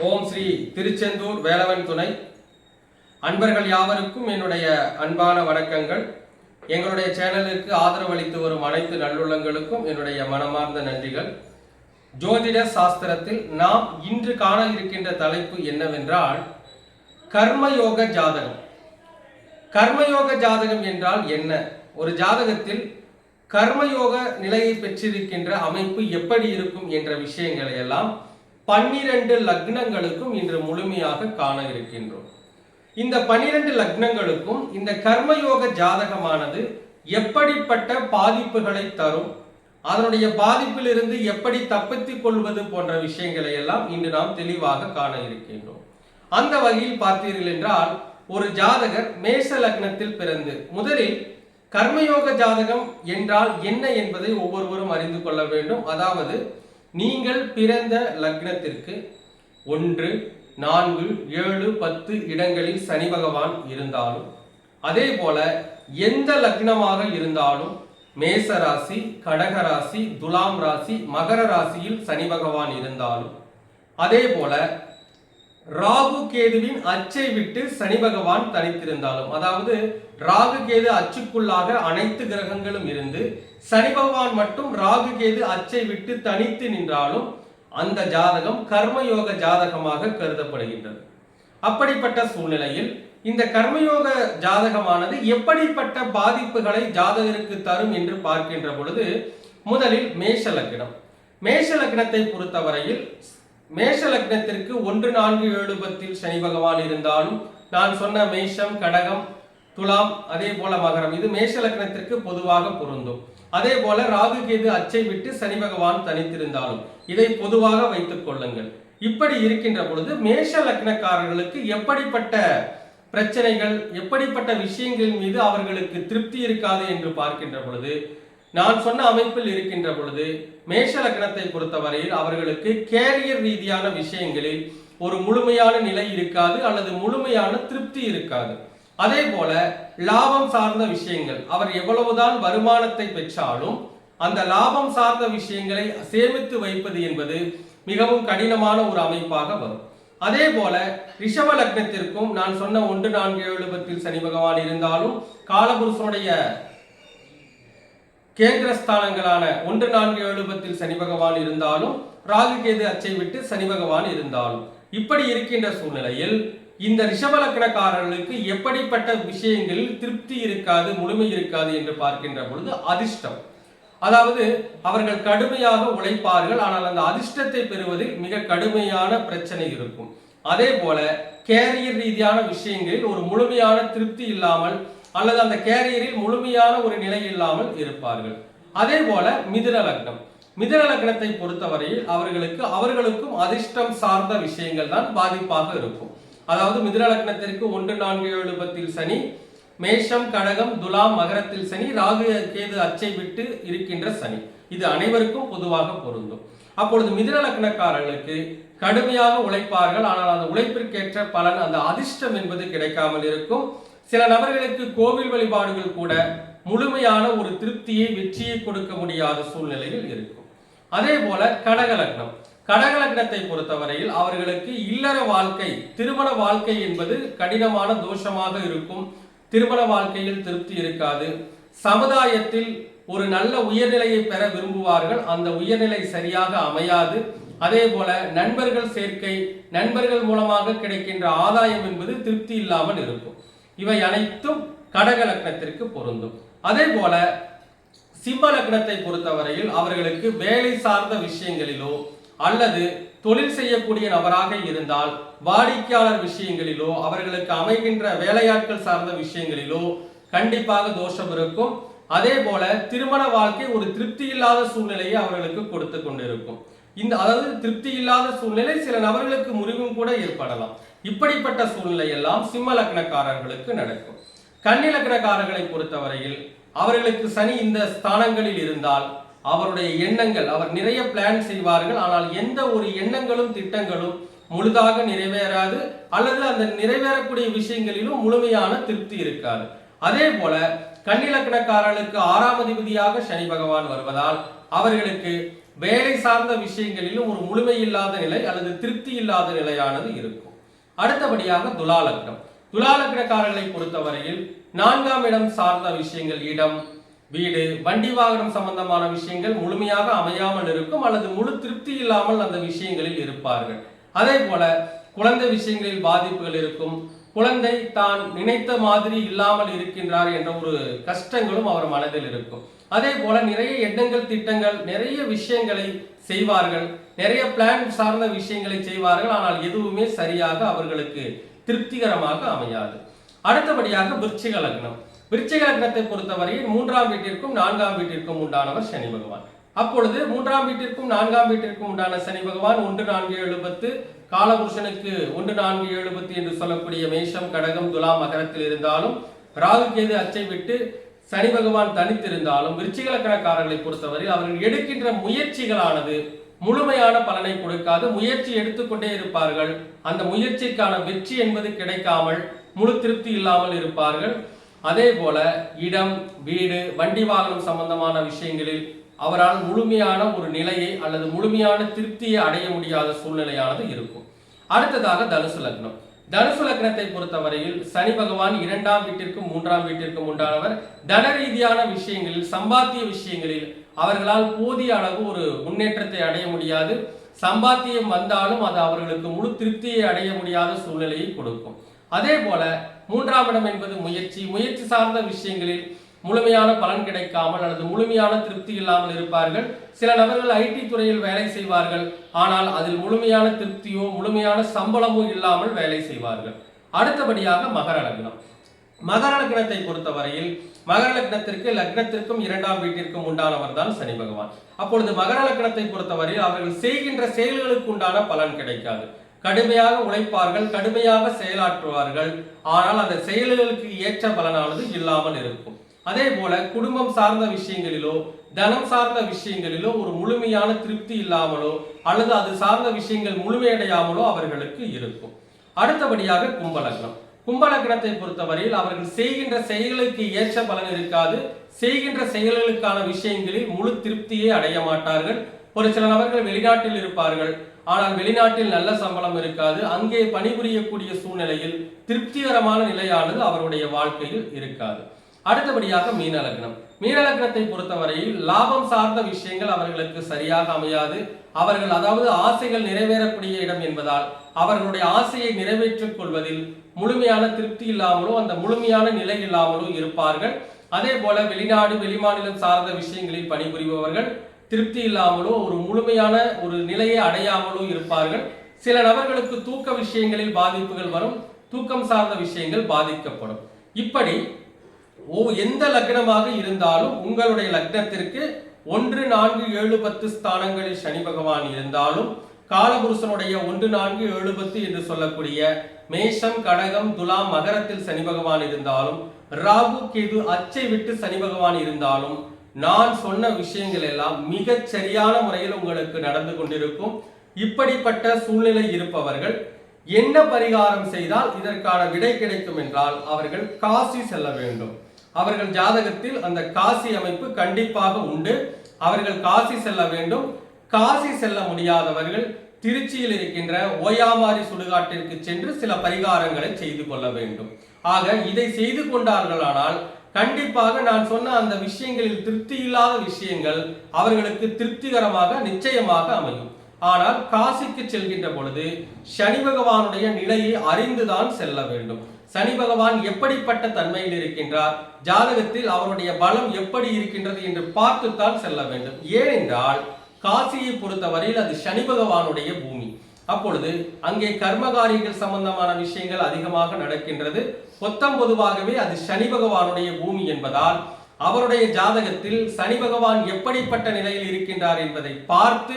ஓம் ஸ்ரீ திருச்செந்தூர் வேலவன் துணை. அன்பர்கள் யாவருக்கும் என்னுடைய அன்பான வணக்கங்கள். எங்களுடைய சேனலுக்கு ஆதரவு அளித்து வரும் அனைத்து நல்லுள்ளங்களுக்கும் என்னுடைய மனமார்ந்த நன்றிகள். ஜோதிட சாஸ்திரத்தில் நாம் இன்று காண இருக்கின்ற தலைப்பு என்னவென்றால் கர்மயோக ஜாதகம். கர்மயோக ஜாதகம் என்றால் என்ன? ஒரு ஜாதகத்தில் கர்மயோக நிலையை பெற்றிருக்கின்ற அமைப்பு எப்படி இருக்கும் என்ற விஷயங்களை எல்லாம் பன்னிரண்டு லக்னங்களுக்கும் இன்று முழுமையாக காண இருக்கின்றோம். இந்த பன்னிரண்டு லக்னங்களுக்கும் இந்த கர்மயோக ஜாதகமானது எப்படிப்பட்ட பாதிப்புகளை தரும் அதனுடைய பாதிப்பிலிருந்து எப்படி தப்பித்துக் கொள்வது போன்ற விஷயங்களை எல்லாம் இன்று நாம் தெளிவாக காண இருக்கின்றோம். அந்த வகையில் பார்த்தீர்கள் என்றால் ஒரு ஜாதகர் மேஷ லக்னத்தில் பிறந்து முதலில் கர்மயோக ஜாதகம் என்றால் என்ன என்பதை ஒவ்வொருவரும் அறிந்து கொள்ள வேண்டும். அதாவது நீங்கள் பிறந்த லக்னத்திற்கு ஒன்று நான்கு ஏழு பத்து இடங்களில் சனி பகவான் இருந்தாலும் அதே போல எந்த லக்னமாக இருந்தாலும் மேச ராசி கடக ராசி துலாம் ராசி மகர ராசியில் சனி பகவான் இருந்தாலும் அதே போல ராகு கேதுவின் அச்சை விட்டு சனி பகவான் தனித்திருந்தாலும் அதாவது ராகு கேது அச்சுக்குள்ளாக அனைத்து கிரகங்களும் இருந்து சனி பகவான் மட்டும் ராகு கேது அச்சை விட்டு தனித்து நின்றாலும் அந்த ஜாதகம் கர்மயோக ஜாதகமாக கருதப்படுகின்றது. அப்படிப்பட்ட சூழ்நிலையில் இந்த கர்மயோக ஜாதகமானது எப்படிப்பட்ட பாதிப்புகளை ஜாதகருக்கு தரும் என்று பார்க்கின்ற பொழுது முதலில் மேஷ லக்னம். மேஷ லக்னத்தை பொறுத்தவரையில் மேஷ லக்னத்திற்கு ஒன்று நான்கு ஏழு பத்தில் சனி பகவான் இருந்தாலும் நான் சொன்ன மேஷம் கடகம் துலாம் அதே போல மகரம். இது மேஷ லக்னத்திற்கு பொதுவாக பொருந்தும். அதே போல ராகு கேது அச்சை விட்டு சனி பகவான் தனித்திருந்தாலும் இதை பொதுவாக வைத்துக் கொள்ளுங்கள். இப்படி இருக்கின்ற பொழுது மேஷ லக்னக்காரர்களுக்கு எப்படிப்பட்ட பிரச்சனைகள் எப்படிப்பட்ட விஷயங்களின் மீது அவர்களுக்கு திருப்தி இருக்காது என்று பார்க்கின்ற பொழுது நான் சொன்ன அமைப்பில் இருக்கின்ற பொழுது மேஷ லக்னத்தை பொறுத்தவரையில் அவர்களுக்கு கேரியர் ரீதியான விஷயங்களில் ஒரு முழுமையான நிலை இருக்காது அல்லது முழுமையான திருப்தி இருக்காது. அதே போல லாபம் சார்ந்த விஷயங்கள் அவர் எவ்வளவுதான் வருமானத்தை பெற்றாலும் அந்த லாபம் சார்ந்த விஷயங்களை சேமித்து வைப்பது என்பது மிகவும் கடினமான ஒரு அமைப்பாக வரும். அதே போல ரிஷப லக்னத்திற்கும் நான் சொன்ன ஒன்று நான்கு ஏழு பத்தில் சனி பகவான் இருந்தாலும் காலபுருஷனுடைய கேந்திரஸ்தானங்களான ஒன்று நான்கு எழுபத்தில் சனி பகவான் இருந்தாலும் ராகு கேது அச்சை விட்டு சனி பகவான் இருந்தாலும். இப்படி இருக்கின்ற சூழ்நிலையில் இந்த ரிஷபலக்கணக்காரர்களுக்கு எப்படிப்பட்ட விஷயங்களில் திருப்தி இருக்காது முழுமை இருக்காது என்று பார்க்கின்ற பொழுது அதிர்ஷ்டம். அதாவது அவர்கள் கடுமையாக உழைப்பார்கள் ஆனால் அந்த அதிர்ஷ்டத்தை பெறுவதில் மிக கடுமையான பிரச்சனை இருக்கும். அதே போல கேரியர் ரீதியான விஷயங்களில் ஒரு முழுமையான திருப்தி இல்லாமல் அல்லது அந்த கேரியரில் முழுமையான ஒரு நிலை இல்லாமல் இருப்பார்கள். அதே போல மிதுன லக்னம். மிதுன லக்னத்தை பொறுத்தவரையில் அவர்களுக்கு அவர்களுக்கும் அதிர்ஷ்டம் சார்ந்த விஷயங்கள் தான் பாதிப்பாக இருக்கும். அதாவது மிதுன லக்னத்திற்கு ஒன்று நான்கு ஏழு பத்தில் சனி மேஷம் கடகம் துலாம் மகரத்தில் சனி ராகு கேது அச்சை விட்டு இருக்கின்ற சனி. இது அனைவருக்கும் பொதுவாக பொருந்தும். அப்பொழுது மிதுன லக்னக்காரர்களுக்கு கடுமையாக உழைப்பார்கள். ஆனால் அந்த உழைப்பிற்கேற்ற பலன் அந்த அதிர்ஷ்டம் என்பது கிடைக்காமல் இருக்கும். சில நபர்களுக்கு கோவில் வழிபாடுகள் கூட முழுமையான ஒரு திருப்தியை வெற்றியை கொடுக்க முடியாத சூழ்நிலையில் இருக்கும். அதே போல கடகலக்னம். கடகலக்னத்தை பொறுத்தவரையில் அவர்களுக்கு இல்லற வாழ்க்கை திருமண வாழ்க்கை என்பது கடினமான தோஷமாக இருக்கும். திருமண வாழ்க்கையில் திருப்தி இருக்காது. சமுதாயத்தில் ஒரு நல்ல உயர்நிலையை பெற விரும்புவார்கள். அந்த உயர்நிலை சரியாக அமையாது. அதே போல நண்பர்கள் சேர்க்கை நண்பர்கள் மூலமாக கிடைக்கின்ற ஆதாயம் என்பது திருப்தி இல்லாமல் இருக்கும். இவை அனைத்தும் கடக லக்னத்திற்கு பொருந்தும். அதே போல சிம்ம லக்னத்தை பொறுத்தவரையில் அவர்களுக்கு வேலை சார்ந்த விஷயங்களிலோ அல்லது தொழில் செய்யக்கூடிய நபராக இருந்தால் வாடிக்கையாளர் விஷயங்களிலோ அவர்களுக்கு அமைகின்ற வேலையாட்கள் சார்ந்த விஷயங்களிலோ கண்டிப்பாக தோஷம் இருக்கும். அதே போல திருமண வாழ்க்கை ஒரு திருப்தி இல்லாத சூழ்நிலையை அவர்களுக்கு கொடுத்து கொண்டிருக்கும். இந்த அதாவது திருப்தி இல்லாத சூழ்நிலை சில நபர்களுக்கு முறிவும் கூட ஏற்படலாம். இப்படிப்பட்ட சூழ்நிலை எல்லாம் சிம்ம லக்னக்காரர்களுக்கு நடக்கும். கன்னி லக்னக்காரர்களை பொறுத்தவரையில் அவர்களுக்கு சனி இந்த ஸ்தானங்களில் இருந்தால் அவருடைய எண்ணங்கள் அவர் நிறைய பிளான் செய்வார்கள். ஆனால் எந்த ஒரு எண்ணங்களும் திட்டங்களும் முழுதாக நிறைவேறாது. அல்லது அந்த நிறைவேறக்கூடிய விஷயங்களிலும் முழுமையான திருப்தி இருக்காது. அதே போல கன்னிலக்கணக்காரர்களுக்கு ஆறாம் அதிபதியாக சனி பகவான் வருவதால் அவர்களுக்கு வேலை சார்ந்த விஷயங்களிலும் ஒரு முழுமை இல்லாத நிலை அல்லது திருப்தி இல்லாத நிலையானது இருக்கும். அடுத்தபடியாக துலாலக்னம் துலாலக்னக்காரர்களை பொறுத்தவரையில் நான்காம் இடம் சார்ந்த விஷயங்கள் இடம் வீடு வண்டி வாகனம் சம்பந்தமான விஷயங்கள் முழுமையாக அமையாமல் இருக்கும் அல்லது முழு திருப்தி இல்லாமல் அந்த விஷயங்களில் இருப்பார்கள். அதே போல குழந்தை விஷயங்களில் பாதிப்புகள் இருக்கும் குழந்தை தான் நினைத்த மாதிரி இல்லாமல் இருக்கின்றார் என்ற ஒரு கஷ்டங்களும் அவர் மனதில் இருக்கும். அதே போல நிறைய எண்ணங்கள் திட்டங்கள் நிறைய விஷயங்களை செய்வார்கள். நிறைய பிளான் சார்ந்த விஷயங்களை செய்வார்கள். ஆனால் எதுவுமே சரியாக அவர்களுக்கு திருப்திகரமாக அமையாது. அடுத்தபடியாக விருச்சிக லக்னம். விருச்சிக லக்னத்தை பொறுத்தவரையில் மூன்றாம் வீட்டிற்கும் நான்காம் வீட்டிற்கும் உண்டானவர் சனி பகவான். அப்பொழுது மூன்றாம் வீட்டிற்கும் நான்காம் வீட்டிற்கும் உண்டான சனி பகவான் ஒன்று நான்கு எழுபத்து காலபுருஷனுக்கு ஒன்று நான்கு ஏழு பத்து என்று சொல்லக்கூடிய மேஷம் கடகம் துலா மகரத்தில் இருந்தாலும் ராகு கேது அச்சை விட்டு சனி பகவான் தனித்திருந்தாலும் விருச்சிகலக்கணக்காரர்களை பொறுத்தவரை அவர்கள் எடுக்கின்ற முயற்சிகளானது முழுமையான பலனை கொடுக்காது. முயற்சி எடுத்துக்கொண்டே இருப்பார்கள். அந்த முயற்சிக்கான வெற்றி என்பது கிடைக்காமல் முழு திருப்தி இல்லாமல் இருப்பார்கள். அதே போல இடம் வீடு வண்டி வாகனம் சம்பந்தமான விஷயங்களில் அவரால் முழுமையான ஒரு நிலையை அல்லது முழுமையான திருப்தியை அடைய முடியாத சூழ்நிலையானது இருக்கும். அடுத்ததாக தனுசு லக்னம். தனுசு லக்னத்தை பொறுத்தவரையில் சனி பகவான் இரண்டாம் வீட்டிற்கும் மூன்றாம் வீட்டிற்கும் உண்டானவர். தன ரீதியான விஷயங்களில் சம்பாத்திய விஷயங்களில் அவர்களால் போதிய அளவு ஒரு முன்னேற்றத்தை அடைய முடியாது. சம்பாத்தியம் வந்தாலும் அது அவர்களுக்கு முழு திருப்தியை அடைய முடியாத சூழ்நிலையை கொடுக்கும். அதே போல மூன்றாம் இடம் என்பது முயற்சி. முயற்சி சார்ந்த விஷயங்களில் முழுமையான பலன் கிடைக்காமல் அல்லது முழுமையான திருப்தி இல்லாமல் இருப்பார்கள். சில நபர்கள் ஐடி துறையில் வேலை செய்வார்கள். ஆனால் அதில் முழுமையான திருப்தியோ முழுமையான சம்பளமோ இல்லாமல் வேலை செய்வார்கள். அடுத்தபடியாக மகர லக்னம். மகர லக்னத்தை பொறுத்தவரையில் மகர லக்னத்திற்கு லக்னத்திற்கும் இரண்டாம் வீட்டிற்கும் உண்டானவர் தான் சனி பகவான். அப்பொழுது மகர லக்னத்தை பொறுத்தவரையில் அவர்கள் செய்கின்ற செயல்களுக்கு உண்டான பலன் கிடைக்காது. கடுமையாக உழைப்பார்கள் கடுமையாக செயலாற்றுவார்கள். ஆனால் அந்த செயல்களுக்கு ஏற்ற பலனானது இல்லாமல் இருக்கும். அதே போல குடும்பம் சார்ந்த விஷயங்களிலோ தனம் சார்ந்த விஷயங்களிலோ ஒரு முழுமையான திருப்தி இல்லாமலோ அல்லது அது சார்ந்த விஷயங்கள் முழுமையடையாமலோ அவர்களுக்கு இருக்கும். அடுத்தபடியாக கும்பலக்னம். கும்பலக்னத்தை பொறுத்தவரையில் அவர்கள் செய்கின்ற செயல்களுக்கு ஏற்ற பலன் இருக்காது. செய்கின்ற செயல்களுக்கான விஷயங்களில் முழு திருப்தியை அடைய மாட்டார்கள். ஒரு சில நபர்கள் வெளிநாட்டில் இருப்பார்கள். ஆனால் வெளிநாட்டில் நல்ல சம்பளம் இருக்காது. அங்கே பணிபுரியக்கூடிய சூழ்நிலையில் திருப்திகரமான நிலையானது அவருடைய வாழ்க்கையில் இருக்காது. அடுத்தபடியாக மீன லக்னம். மீன லக்னத்தை பொறுத்தவரையில் லாபம் சார்ந்த விஷயங்கள் அவர்களுக்கு சரியாக அமையாது. அவர்கள் அதாவது ஆசைகள் நிறைவேறக்கூடிய இடம் என்பதால் அவர்களுடைய ஆசையை நிறைவேற்றிக் கொள்வதில் முழுமையான திருப்தி இல்லாமலோ அந்த முழுமையான நிலை இல்லாமலோ இருப்பார்கள். அதே போல வெளிநாடு வெளிமாநிலம் சார்ந்த விஷயங்களில் பணிபுரிபவர்கள் திருப்தி இல்லாமலோ ஒரு முழுமையான ஒரு நிலையை அடையாமலோ இருப்பார்கள். சில நபர்களுக்கு தூக்க விஷயங்களில் பாதிப்புகள் வரும். தூக்கம் சார்ந்த விஷயங்கள் பாதிக்கப்படும். இப்படி எந்த லக்னமாக இருந்தாலும் உங்களுடைய லக்னத்திற்கு ஒன்று நான்கு ஏழு பத்து ஸ்தானங்களில் சனி பகவான் இருந்தாலும் காலபுருஷனுடைய ஒன்று நான்கு ஏழு பத்து என்று சொல்லக்கூடிய மேஷம் கடகம் துலாம் மகரத்தில் சனி பகவான் இருந்தாலும் ராகு கேது அச்சை விட்டு சனி பகவான் இருந்தாலும் நான் சொன்ன விஷயங்கள் எல்லாம் மிகச் சரியான முறையில் உங்களுக்கு நடந்து கொண்டிருக்கும். இப்படிப்பட்ட சூழ்நிலை இருப்பவர்கள் என்ன பரிகாரம் செய்தால் இதற்கான விடை கிடைக்கும் என்றால் அவர்கள் காசி செல்ல வேண்டும். அவர்கள் ஜாதகத்தில் அந்த காசி அமைப்பு கண்டிப்பாக உண்டு. அவர்கள் காசி செல்ல வேண்டும். காசி செல்ல முடியாதவர்கள் திருச்சியில் இருக்கின்ற ஓயாமாரி சுடுகாட்டிற்கு சென்று சில பரிகாரங்களை செய்து கொள்ள வேண்டும். ஆக இதை செய்து கொண்டார்களானால் கண்டிப்பாக நான் சொன்ன அந்த விஷயங்களில் திருப்தி இல்லாத விஷயங்கள் அவர்களுக்கு திருப்திகரமாக நிச்சயமாக அமையும். ஆனால் காசிக்கு செல்கின்ற பொழுது சனி பகவானுடைய நிலையை அறிந்துதான் செல்ல வேண்டும். சனி பகவான் எப்படிப்பட்ட தன்மையில் இருக்கின்றார்? ஜாதகத்தில் அவருடைய பலம் எப்படி இருக்கின்றது என்று பார்த்துத்தான் செல்ல வேண்டும். ஏனென்றால் காசியை பொறுத்தவரையில் அது சனி பகவானுடைய பூமி. அப்பொழுது அங்கே கர்மகாரிகள் சம்பந்தமான விஷயங்கள் அதிகமாக நடக்கின்றது. பொத்தம் பொதுவாகவே அது சனி பகவானுடைய பூமி என்பதால் அவருடைய ஜாதகத்தில் சனி பகவான் எப்படிப்பட்ட நிலையில் இருக்கின்றார் என்பதை பார்த்து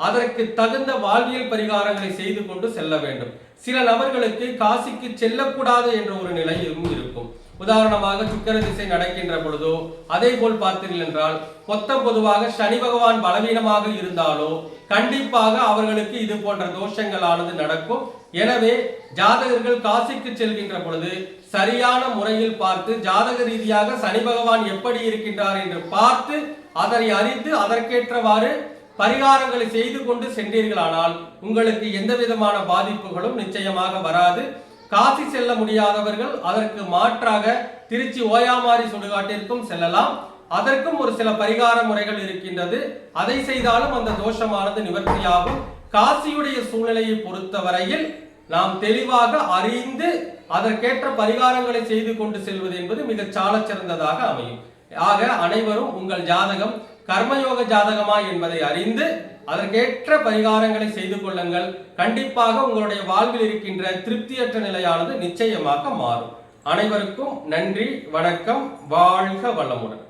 அதற்கு தகுந்த வாழ்வியல் பரிகாரங்களை செய்து கொண்டு செல்ல வேண்டும். சில நபர்களுக்கு காசிக்கு செல்லக்கூடாது என்ற ஒரு நிலையும் இருக்கும். உதாரணமாக சுக்கர திசை நடக்கின்ற பொழுதோ அதே போல் பார்த்தீர்கள் என்றால் மொத்தம் பொதுவாக சனி பகவான் பலவீனமாக இருந்தாலோ கண்டிப்பாக அவர்களுக்கு இது போன்ற தோஷங்களானது நடக்கும். எனவே ஜாதகர்கள் காசிக்கு செல்கின்ற பொழுது சரியான முறையில் பார்த்து ஜாதக ரீதியாக சனி பகவான் எப்படி இருக்கின்றார் என்று பார்த்து அதனை அறிந்து அதற்கேற்றவாறு பரிகாரங்களை செய்து கொண்டு சென்றீர்களானால் உங்களுக்கு எந்த விதமான பாதிப்புகளும் நிச்சயமாக வராது. காசி செல்ல முடியாதவர்கள் அதற்கு மாற்றாக திருச்சி ஓயாமாரி சுடுகாட்டிற்கும் செல்லலாம். அதற்கும் ஒரு சில பரிகார முறைகள் இருக்கின்றது. அதை செய்தாலும் அந்த தோஷமானது நிவர்த்தியாகும். காசியுடைய சூழ்நிலையை பொறுத்தவரையில் நாம் தெளிவாக அறிந்து அதற்கேற்ற பரிகாரங்களை செய்து கொண்டு செல்வது என்பது மிகச் சாலச்சிறந்ததாக அமையும். ஆக அனைவரும் உங்கள் ஜாதகம் கர்மயோக ஜாதகமா என்பதை அறிந்து அதற்கேற்ற பரிகாரங்களை செய்து கொள்ளுங்கள். கண்டிப்பாக உங்களுடைய வாழ்வில் இருக்கின்ற திருப்தியற்ற நிலையானது நிச்சயமாக மாறும். அனைவருக்கும் நன்றி வணக்கம் வாழ்க வளமுடன்.